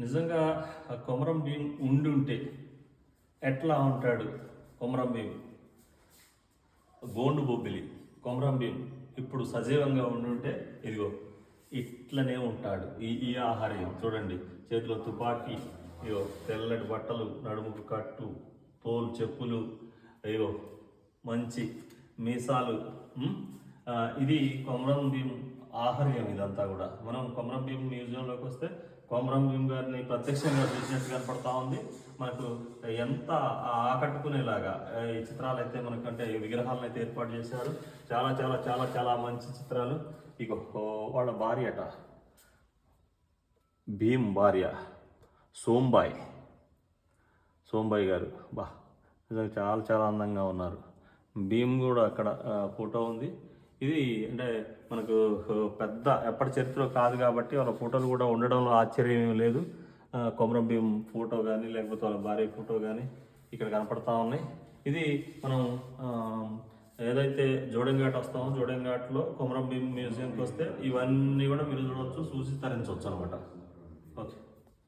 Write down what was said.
నిజంగా ఆ కొమరం భీం ఉండి ఉంటే ఎట్లా ఉంటాడు కొమరం భీం? గోండు బొబ్బిలి కొమరం భీం ఇప్పుడు సజీవంగా ఉండుంటే ఇదిగో ఇట్లనే ఉంటాడు ఈ ఈ ఆహార్యం చూడండి చేతిలో తుపాకీ ఇగో తెల్లటి బట్టలు నడుముకు కట్టు తోలు చెప్పులు అయ్యో మంచి మీసాలు ఇది కొమరం భీం ఆహర్యం ఇదంతా కూడా. మనం కొమరం భీం మ్యూజియంలోకి వస్తే కొమరం భీం గారిని ప్రత్యక్షంగా చూసినట్టు కనపడతా ఉంది. మనకు ఎంత ఆకట్టుకునేలాగా ఈ చిత్రాలు అయితే మనకంటే ఈ విగ్రహాలను అయితే ఏర్పాటు చేశారు. చాలా చాలా చాలా చాలా మంచి చిత్రాలు. ఇక వాళ్ళ భార్య అట. భీమ్ భార్య. సోంబాయ్. సోంబాయ్ గారు. బా చాలా చాలా అందంగా ఉన్నారు. భీమ్ కూడా అక్కడ ఫోటో ఉంది. ఇది అంటే మనకు పెద్ద ఎప్పటి చరిత్ర కాదు కాబట్టి వాళ్ళ ఫోటోలు కూడా ఉండడంలో ఆశ్చర్యం లేదు. కొమరం భీం ఫోటో కానీ లేకపోతే వాళ్ళ భార్య ఫోటో కానీ ఇక్కడ కనపడతా ఉన్నాయి. ఇది మనం ఏదైతే జోడంఘాట్ వస్తామో జోడంఘాట్లో కొమరం భీం మ్యూజియంకి వస్తే ఇవన్నీ కూడా మీరు చూడవచ్చు చూసి తరించవచ్చు అనమాట ఓకే.